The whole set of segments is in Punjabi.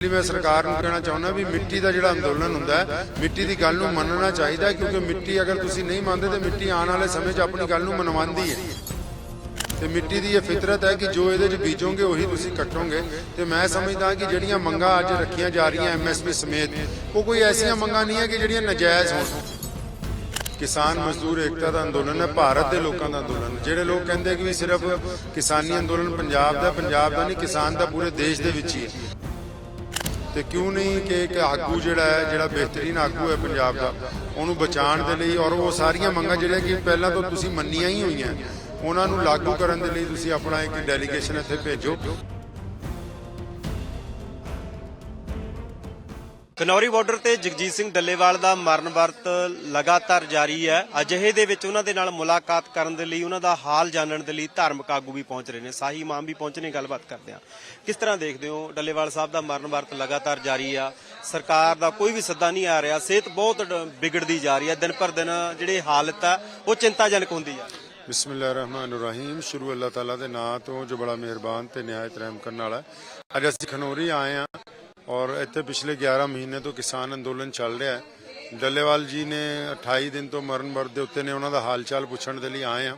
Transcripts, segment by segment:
ਲਈ ਮੈਂ ਸਰਕਾਰ ਨੂੰ ਕਹਿਣਾ ਚਾਹੁੰਦਾ ਵੀ ਮਿੱਟੀ ਦਾ ਜਿਹੜਾ ਅੰਦੋਲਨ ਹੁੰਦਾ ਹੈ, ਮਿੱਟੀ ਦੀ ਗੱਲ ਨੂੰ ਮੰਨਣਾ ਚਾਹੀਦਾ ਕਿਉਂਕਿ ਮਿੱਟੀ ਅਗਰ ਤੁਸੀਂ ਨਹੀਂ ਮੰਨਦੇ ਤੇ ਮਿੱਟੀ ਆਉਣ ਵਾਲੇ ਸਮੇਂ 'ਚ ਆਪਣੀ ਗੱਲ ਨੂੰ ਮਨਵਾਉਂਦੀ ਹੈ। ਤੇ ਮਿੱਟੀ ਦੀ ਇਹ ਫਿਤਰਤ ਹੈ ਕਿ ਜੋ ਇਹਦੇ 'ਚ ਬੀਜੋਗੇ ਉਹੀ ਤੁਸੀਂ ਕੱਟੋਗੇ। ਤੇ ਮੈਂ ਸਮਝਦਾ ਕਿ ਜਿਹੜੀਆਂ ਮੰਗਾਂ ਅੱਜ ਰੱਖੀਆਂ ਜਾ ਰਹੀਆਂ ਐਮਐਸਪੀ ਸਮੇਤ, ਉਹ ਕੋਈ ਐਸੀਆਂ ਮੰਗਾਂ ਨਹੀਂ ਹੈ ਕਿ ਜਿਹੜੀਆਂ ਨਜਾਇਜ਼ ਹੋਣ। ਕਿਸਾਨ ਮਜ਼ਦੂਰ ਏਕਤਾ ਦਾ ਅੰਦੋਲਨ ਹੈ, ਭਾਰਤ ਦੇ ਲੋਕਾਂ ਦਾ ਅੰਦੋਲਨ ਜਿਹੜੇ ਲੋਕ ਕਹਿੰਦੇ ਕਿ ਵੀ ਸਿਰਫ ਕਿਸਾਨੀ ਅੰਦੋਲਨ ਪੰਜਾਬ ਦਾ ਪੰਜਾਬ ਦਾ ਨਹੀਂ, ਕਿਸਾਨ ਦਾ ਪੂਰੇ ਦੇਸ਼ ਦੇ ਵਿੱਚ ਹੀ ਹੈ। ਤੇ ਕਿਉਂ ਨਹੀਂ ਕਿ ਇੱਕ ਆਗੂ ਜਿਹੜਾ ਹੈ, ਜਿਹੜਾ ਬਿਹਤਰੀਨ ਆਗੂ ਹੈ ਪੰਜਾਬ ਦਾ, ਉਹਨੂੰ ਬਚਾਉਣ ਦੇ ਲਈ ਔਰ ਉਹ ਸਾਰੀਆਂ ਮੰਗਾਂ ਜਿਹੜੀਆਂ ਕਿ ਪਹਿਲਾਂ ਤੋਂ ਤੁਸੀਂ ਮੰਨੀਆਂ ਹੀ ਹੋਈਆਂ, ਉਹਨਾਂ ਨੂੰ ਲਾਗੂ ਕਰਨ ਦੇ ਲਈ ਤੁਸੀਂ ਆਪਣਾ ਇੱਕ ਡੈਲੀਗੇਸ਼ਨ ਇੱਥੇ ਭੇਜੋ। ਖਨੌਰੀ ਬਾਰਡਰ ਤੇ ਜਗਜੀਤ ਸਿੰਘ ਡੱਲੇਵਾਲ ਦਾ ਮਰਨ ਵਰਤ ਲਗਾਤਾਰ ਜਾਰੀ ਹੈ। ਅਜਿਹੇ ਦੇ ਵਿੱਚ ਉਹਨਾਂ ਦੇ ਨਾਲ ਮੁਲਾਕਾਤ ਕਰਨ ਦੇ ਲਈ ਉਹਨਾਂ ਦਾ ਹਾਲ ਜਾਣਨ ਦੇ ਲਈ ਧਾਰਮਿਕ ਆਗੂ ਵੀ ਪਹੁੰਚ ਰਹੇ ਨੇ। ਸਾਹੀ ਇਮਾਮ ਵੀ ਪਹੁੰਚੇ ਨੇ, ਗੱਲਬਾਤ ਕਰਦੇ ਆ ਕਿਸ ਤਰ੍ਹਾਂ ਦੇਖਦੇ ਹੋ? ਡੱਲੇਵਾਲ ਸਾਹਿਬ ਦਾ ਮਰਨ ਵਰਤ ਲਗਾਤਾਰ ਜਾਰੀ ਆ। ਸਰਕਾਰ ਦਾ ਕੋਈ ਵੀ ਸੱਦਾ ਨਹੀਂ ਆ ਰਿਹਾ। ਸਿਹਤ ਬਹੁਤ ਡ- ਵਿਗੜਦੀ ਜਾ ਰਹੀ ਹੈ। ਦਿਨ ਪਰ ਦਿਨ ਜਿਹੜੀ ਹਾਲਤ ਆ, ਉਹ ਚਿੰਤਾਜਨਕ ਹੁੰਦੀ ਆ ਬਿਸਮਿਲ੍ਲਾਹਿਰਰਹਿਮਾਨਿਰਰਹੀਮ। ਸ਼ੁਰੂ ਅੱਲਾਹ ਤਾਲਾ ਦੇ ਨਾਮ ਤੋਂ ਜੋ ਬੜਾ ਮਿਹਰਬਾਨ ਤੇ ਨਿਹਾਇਤ ਰਹਿਮ ਕਰਨ ਵਾਲਾ। ਅੱਜ ਅਸੀਂ ਖਨੌਰੀ ਆਏ ਹਾਂ। ਔਰ ਇੱਥੇ ਪਿਛਲੇ 11 ਮਹੀਨੇ ਤੋਂ ਕਿਸਾਨ ਅੰਦੋਲਨ ਚੱਲ ਰਿਹਾ ਹੈ। ਡੱਲੇਵਾਲ ਜੀ ਨੇ 28 ਦਿਨ ਤੋਂ ਮਰਨ ਵਰਤ ਦੇ ਉੱਤੇ ਨੇ ਉਹਨਾਂ ਦਾ ਹਾਲ ਚਾਲ ਪੁੱਛਣ ਦੇ ਲਈ ਆਏ ਹਾਂ।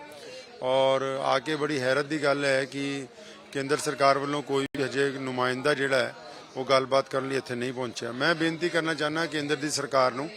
ਔਰ ਆ ਕੇ ਬੜੀ ਹੈਰਤ ਦੀ ਗੱਲ ਹੈ ਕਿ ਕੇਂਦਰ ਸਰਕਾਰ ਵੱਲੋਂ ਕੋਈ ਵੀ ਹਜੇ ਨੁਮਾਇੰਦਾ ਜਿਹੜਾ ਹੈ, ਉਹ ਗੱਲਬਾਤ ਕਰਨ ਲਈ ਇੱਥੇ ਨਹੀਂ ਪਹੁੰਚਿਆ। ਮੈਂ ਬੇਨਤੀ ਕਰਨਾ ਚਾਹੁੰਦਾ ਕੇਂਦਰ ਦੀ ਸਰਕਾਰ ਨੂੰ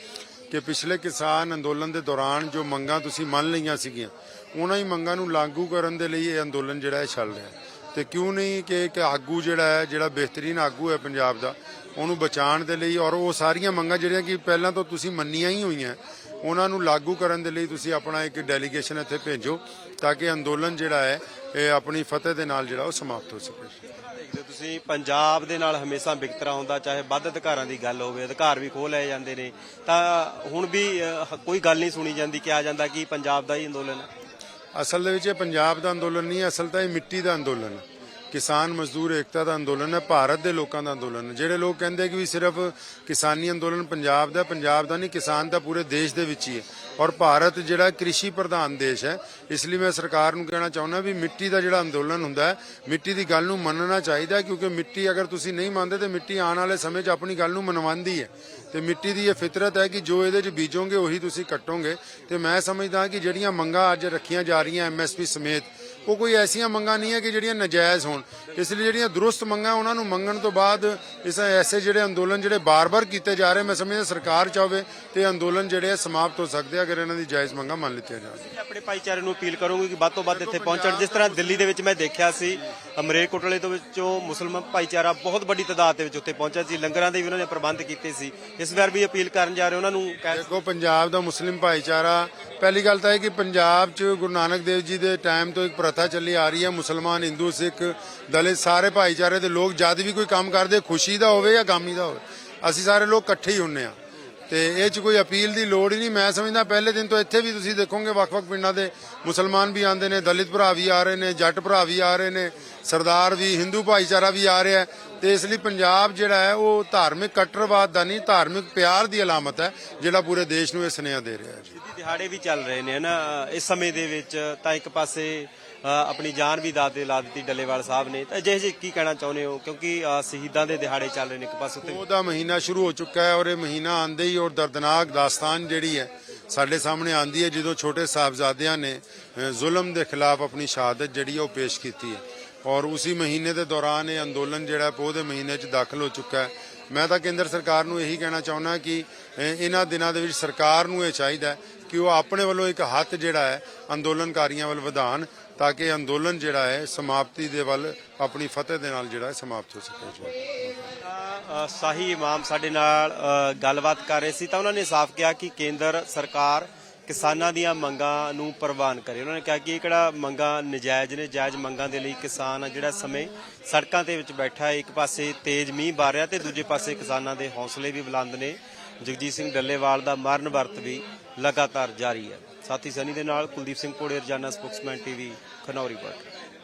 ਕਿ ਪਿਛਲੇ ਕਿਸਾਨ ਅੰਦੋਲਨ ਦੇ ਦੌਰਾਨ ਜੋ ਮੰਗਾਂ ਤੁਸੀਂ ਮੰਨ ਲਈਆਂ ਸੀਗੀਆਂ, ਉਹਨਾਂ ਹੀ ਮੰਗਾਂ ਨੂੰ ਲਾਗੂ ਕਰਨ ਦੇ ਲਈ ਇਹ ਅੰਦੋਲਨ ਜਿਹੜਾ ਹੈ ਚੱਲ ਰਿਹਾ ਹੈ। ਤੇ ਕਿਉਂ ਨਹੀਂ ਕਿ ਇੱਕ ਆਗੂ ਜਿਹੜਾ ਹੈ, ਜਿਹੜਾ ਬਿਹਤਰੀਨ ਆਗੂ ਹੈ ਪੰਜਾਬ ਦਾ, ਉਹਨੂੰ ਬਚਾਉਣ ਦੇ ਲਈ ਔਰ ਉਹ ਸਾਰੀਆਂ ਮੰਗਾਂ ਜਿਹੜੀਆਂ ਕਿ ਪਹਿਲਾਂ ਤੋਂ ਤੁਸੀਂ ਮੰਨੀਆਂ ਹੀ ਹੋਈਆਂ, ਉਹਨਾਂ ਨੂੰ ਲਾਗੂ ਕਰਨ ਦੇ ਲਈ ਤੁਸੀਂ ਆਪਣਾ ਇੱਕ ਡੈਲੀਗੇਸ਼ਨ ਇੱਥੇ ਭੇਜੋ ਤਾਂ ਕਿ ਅੰਦੋਲਨ ਜਿਹੜਾ ਹੈ, ਇਹ ਆਪਣੀ ਫਤਿਹ ਦੇ ਨਾਲ ਜਿਹੜਾ ਉਹ ਸਮਾਪਤ ਹੋ ਸਕੇ। ਦੇਖਦੇ ਹੋ ਤੁਸੀਂ ਪੰਜਾਬ ਦੇ ਨਾਲ ਹਮੇਸ਼ਾ ਵਿਕਤਰਾ ਹੁੰਦਾ, ਚਾਹੇ ਵੱਧ ਅਧਿਕਾਰਾਂ ਦੀ ਗੱਲ ਹੋਵੇ, ਅਧਿਕਾਰ ਵੀ ਖੋਹ ਲਏ ਜਾਂਦੇ ਨੇ, ਤਾਂ ਹੁਣ ਵੀ ਕੋਈ ਗੱਲ ਨਹੀਂ ਸੁਣੀ ਜਾਂਦੀ ਕਿਹਾ ਜਾਂਦਾ ਕਿ ਪੰਜਾਬ ਦਾ ਹੀ ਅੰਦੋਲਨ ਹੈ। ਅਸਲ ਦੇ ਵਿੱਚ ਇਹ ਪੰਜਾਬ ਦਾ ਅੰਦੋਲਨ ਨਹੀਂ ਹੈ, ਅਸਲ ਤਾਂ ਇਹ ਮਿੱਟੀ ਦਾ ਅੰਦੋਲਨ ਹੈ। ਕਿਸਾਨ ਮਜ਼ਦੂਰ ਏਕਤਾ ਦਾ ਅੰਦੋਲਨ ਹੈ, ਭਾਰਤ ਦੇ ਲੋਕਾਂ ਦਾ ਅੰਦੋਲਨ ਹੈ। ਜਿਹੜੇ ਲੋਕ ਕਹਿੰਦੇ ਕਿ ਵੀ ਸਿਰਫ ਕਿਸਾਨੀ ਅੰਦੋਲਨ ਪੰਜਾਬ ਦਾ ਪੰਜਾਬ ਦਾ ਨਹੀਂ, ਕਿਸਾਨ ਦਾ ਪੂਰੇ ਦੇਸ਼ ਦੇ ਵਿੱਚ ਹੀ ਹੈ। ਔਰ ਭਾਰਤ ਜਿਹੜਾ ਕ੍ਰਿਸ਼ੀ ਪ੍ਰਧਾਨ ਦੇਸ਼ ਹੈ, ਇਸ ਲਈ ਮੈਂ ਸਰਕਾਰ ਨੂੰ ਕਹਿਣਾ ਚਾਹੁੰਦਾ ਵੀ ਮਿੱਟੀ ਦਾ ਜਿਹੜਾ ਅੰਦੋਲਨ ਹੁੰਦਾ ਹੈ, ਮਿੱਟੀ ਦੀ ਗੱਲ ਨੂੰ ਮੰਨਣਾ ਚਾਹੀਦਾ ਕਿਉਂਕਿ ਮਿੱਟੀ ਅਗਰ ਤੁਸੀਂ ਨਹੀਂ ਮੰਨਦੇ ਤੇ ਮਿੱਟੀ ਆਉਣ ਵਾਲੇ ਸਮੇਂ 'ਚ ਆਪਣੀ ਗੱਲ ਨੂੰ ਮਨਵਾਉਂਦੀ ਹੈ। ਤੇ ਮਿੱਟੀ ਦੀ ਇਹ ਫਿਤਰਤ ਹੈ ਕਿ ਜੋ ਇਹਦੇ 'ਚ ਬੀਜੋਗੇ, ਉਹੀ ਤੁਸੀਂ ਕੱਟੋਗੇ। ਤੇ ਮੈਂ ਸਮਝਦਾ ਕਿ ਜਿਹੜੀਆਂ ਮੰਗਾਂ ਅੱਜ ਰੱਖੀਆਂ ਜਾ ਰਹੀਆਂ ਐਮਐਸਪੀ ਸਮੇਤ ਉਹ ਕੋਈ ਐਸੀਆਂ ਮੰਗਾਂ ਨਹੀਂ ਹੈ ਕਿ ਜਿਹੜੀਆਂ ਨਜਾਇਜ਼ ਹੋਣ। ਇਸ ਲਈ ਜਿਹੜੀਆਂ ਦਰੁਸਤ ਮੰਗਾਂ ਉਹਨਾਂ ਨੂੰ ਮੰਗਣ ਤੋਂ ਬਾਅਦ ਇਸ ਐਸੇ ਜਿਹੜੇ ਅੰਦੋਲਨ ਜਿਹੜੇ ਬਾਰ-ਬਾਰ ਕੀਤੇ ਜਾ ਰਹੇ, ਮੈਂ ਸਮਝਦਾ ਸਰਕਾਰ ਚਾਹਵੇ ਤੇ ਅੰਦੋਲਨ ਜਿਹੜੇ ਆ ਸਮਾਪਤ ਹੋ ਸਕਦੇ ਆ, ਅਗਰ ਇਹਨਾਂ ਦੀ ਜਾਇਜ਼ ਮੰਗਾਂ ਮੰਨ ਲਿੱਤੀਆਂ ਜਾਣ। ਆਪਣੇ ਭਾਈਚਾਰੇ ਨੂੰ ਅਪੀਲ ਕਰੋਗੇ ਕਿ ਵੱਧ ਤੋਂ ਵੱਧ ਇੱਥੇ ਪਹੁੰਚਣ। ਜਿਸ ਤਰ੍ਹਾਂ ਦਿੱਲੀ ਦੇ ਵਿੱਚ ਮੈਂ ਦੇਖਿਆ ਸੀ ਅਮਰੀਕ ਕੋਟਲੇ ਤੋਂ ਵਿੱਚੋਂ ਮੁਸਲਮਾਨ ਭਾਈਚਾਰਾ ਬਹੁਤ ਵੱਡੀ ਤਾਦਾਦ ਦੇ ਵਿੱਚ ਉੱਥੇ ਪਹੁੰਚਿਆ ਸੀ। ਲੰਗਰਾਂ ਦੇ ਵੀ ਉਹਨਾਂ ਨੇ ਪ੍ਰਬੰਧ ਕੀਤੇ ਸੀ। ਇਸ ਵਾਰ ਵੀ ਅਪੀਲ ਕਰਨ ਜਾ ਰਹੇ ਉਹਨਾਂ ਨੂੰ ਦੇਖੋ, ਪੰਜਾਬ ਦਾ ਮੁਸਲਿਮ ਭਾਈਚਾਰਾ, ਪਹਿਲੀ ਗੱਲ ਤਾਂ ਇਹ ਕਿ ਪੰਜਾਬ 'ਚ ਗੁਰੂ ਨਾਨਕ ਦੇਵ ਜੀ ਦੇ ਟਾਈਮ ਤੋਂ ਇੱਕ ਪ੍ਰਥਾ ਚੱਲੀ ਆ ਰਹੀ ਹੈ, ਮੁਸਲਮਾਨ, ਹਿੰਦੂ, ਸਿੱਖ, ਦਲਿਤ, ਸਾਰੇ ਭਾਈਚਾਰੇ ਦੇ ਲੋਕ ਜਦ ਵੀ ਕੋਈ ਕੰਮ ਕਰਦੇ, ਖੁਸ਼ੀ ਦਾ ਹੋਵੇ ਜਾਂ ਗਾਮੀ ਦਾ ਹੋਵੇ, ਅਸੀਂ ਸਾਰੇ ਲੋਕ ਇਕੱਠੇ ਹੀ ਹੁੰਨੇ ਆ ਤੇ ਇਹ 'ਚ ਕੋਈ ਅਪੀਲ ਦੀ ਲੋੜ ਹੀ ਨਹੀਂ। ਮੈਂ ਸਮਝਦਾ ਪਹਿਲੇ ਦਿਨ ਤੋਂ ਇੱਥੇ ਵੀ ਤੁਸੀਂ ਦੇਖੋਗੇ, ਵੱਖ-ਵੱਖ ਪਿੰਡਾਂ ਦੇ ਮੁਸਲਮਾਨ ਵੀ ਆਉਂਦੇ ਨੇ, ਦਲਿਤ ਭਰਾ ਵੀ ਆ ਰਹੇ ਨੇ, ਜੱਟ ਭਰਾ ਵੀ ਆ ਰਹੇ ਨੇ, ਸਰਦਾਰ ਵੀ, ਹਿੰਦੂ ਭਾਈਚਾਰਾ ਵੀ ਆ ਰਿਹਾ ਹੈ। ਤੇ ਇਸ ਲਈ ਪੰਜਾਬ ਜਿਹੜਾ ਹੈ, ਉਹ ਧਾਰਮਿਕ ਕੱਟਰਵਾਦ ਦਾ ਨਹੀਂ, ਧਾਰਮਿਕ ਪਿਆਰ ਦੀ ਅਲਾਮਤ ਹੈ, ਜਿਹੜਾ ਪੂਰੇ ਦੇਸ਼ ਨੂੰ ਇਹ ਸੁਨੇਹਾ ਦੇ ਰਿਹਾ ਹੈ ਜੀ। ਦਿਹਾੜੇ ਵੀ ਚੱਲ ਰਹੇ ਨੇ ਨਾ ਇਸ ਸਮੇਂ ਦੇ ਵਿੱਚ ਤਾਂ ਇੱਕ ਪਾਸੇ ਆਪਣੀ ਜਾਨ ਵੀ ਦਾਅ ਤੇ ਲਾ ਦਿੱਤੀ ਡੱਲੇਵਾਲ ਸਾਹਿਬ ਨੇ। ਤਾਂ ਅਜਿਹੇ 'ਚ ਕੀ ਕਹਿਣਾ ਚਾਹੁੰਦੇ ਹੋ? ਕਿਉਂਕਿ ਸ਼ਹੀਦਾਂ ਦੇ ਦਿਹਾੜੇ ਚੱਲ ਰਹੇ ਨੇ ਇੱਕ ਪਾਸੇ ਤੇ ਉਹਦਾ ਮਹੀਨਾ ਸ਼ੁਰੂ ਹੋ ਚੁੱਕਾ ਹੈ ਔਰ ਇਹ ਮਹੀਨਾ ਆਂਦੇ ਹੀ ਔਰ ਦਰਦਨਾਕ ਦਾਸਤਾਨ ਜਿਹੜੀ ਹੈ, ਸਾਡੇ ਸਾਹਮਣੇ ਆਂਦੀ ਹੈ, ਜਦੋਂ ਛੋਟੇ ਸਾਹਿਬਜ਼ਾਦਿਆਂ ਨੇ ਜ਼ੁਲਮ ਦੇ ਖਿਲਾਫ ਆਪਣੀ ਸ਼ਹਾਦਤ ਜਿਹੜੀ ਹੈ ਉਹ ਪੇਸ਼ ਕੀਤੀ ਹੈ। ਔਰ ਉਸੇ ਮਹੀਨੇ ਦੇ ਦੌਰਾਨ ਇਹ ਅੰਦੋਲਨ ਜਿਹੜਾ ਪੋਹ ਦੇ ਮਹੀਨੇ 'ਚ ਦਾਖਲ ਹੋ ਚੁੱਕਾ ਹੈ। ਮੈਂ ਤਾਂ ਕੇਂਦਰ ਸਰਕਾਰ ਨੂੰ ਇਹੀ ਕਹਿਣਾ ਚਾਹੁੰਦਾ ਕਿ ਇਹਨਾਂ ਦਿਨਾਂ ਦੇ ਵਿੱਚ ਸਰਕਾਰ ਨੂੰ ਇਹ ਚਾਹੀਦਾ ਕਿ ਉਹ ਆਪਣੇ ਵੱਲੋਂ ਇੱਕ ਹੱਥ ਜਿਹੜਾ ਹੈ, ਅੰਦੋਲਨਕਾਰੀਆਂ ਵੱਲ ਵਧਾਣ। ਤਾਂ ਕਿ ਅੰਦੋਲਨ ਜਿਹੜਾ ਹੈ, ਸਮਾਪਤੀ ਦੇ ਵੱਲ ਆਪਣੀ ਫਤਿਹ ਦੇ ਨਾਲ ਜਿਹੜਾ ਹੈ ਸਮਾਪਤ ਹੋ ਸਕੇ ਜੀ। ਸਾਹੀ ਇਮਾਮ ਸਾਡੇ ਨਾਲ ਗੱਲਬਾਤ ਕਰ ਰਹੇ ਸੀ ਤਾਂ ਉਹਨਾਂ ਨੇ ਸਾਫ਼ ਕਿਹਾ ਕਿ ਕੇਂਦਰ ਸਰਕਾਰ ਕਿਸਾਨਾਂ ਦੀਆਂ ਮੰਗਾਂ ਨੂੰ ਪ੍ਰਵਾਨ ਕਰੇ। ਉਹਨਾਂ ਨੇ ਕਿਹਾ ਕਿ ਇਹ ਕਿਹੜਾ ਮੰਗਾਂ ਨਜਾਇਜ਼ ਨੇ, ਜਾਇਜ਼ ਮੰਗਾਂ ਦੇ ਲਈ ਕਿਸਾਨ ਆ ਜਿਹੜਾ ਸਮੇਂ ਸੜਕਾਂ ਦੇ ਵਿੱਚ ਬੈਠਾ ਹੈ, ਇੱਕ ਪਾਸੇ ਤੇਜ਼ ਮੀਂਹ ਬਾਰ ਰਿਹਾ ਤੇ ਦੂਜੇ ਪਾਸੇ ਕਿਸਾਨਾਂ ਦੇ ਹੌਸਲੇ ਵੀ ਬੁਲੰਦ ਨੇ। ਜਗਜੀਤ ਸਿੰਘ ਡੱਲੇਵਾਲ ਦਾ ਮਰਨ ਵਰਤ ਵੀ ਲਗਾਤਾਰ ਜਾਰੀ ਹੈ। ਸਾਥੀ ਸਨੀ ਦੇ ਨਾਲ ਕੁਲਦੀਪ ਸਿੰਘ ਕੋੜੇ ਰਜਾਨਾ ਸਪੋਕਸਮੈਨ ਟੀਵੀ, ਖਨੌਰੀ ਬਰਡ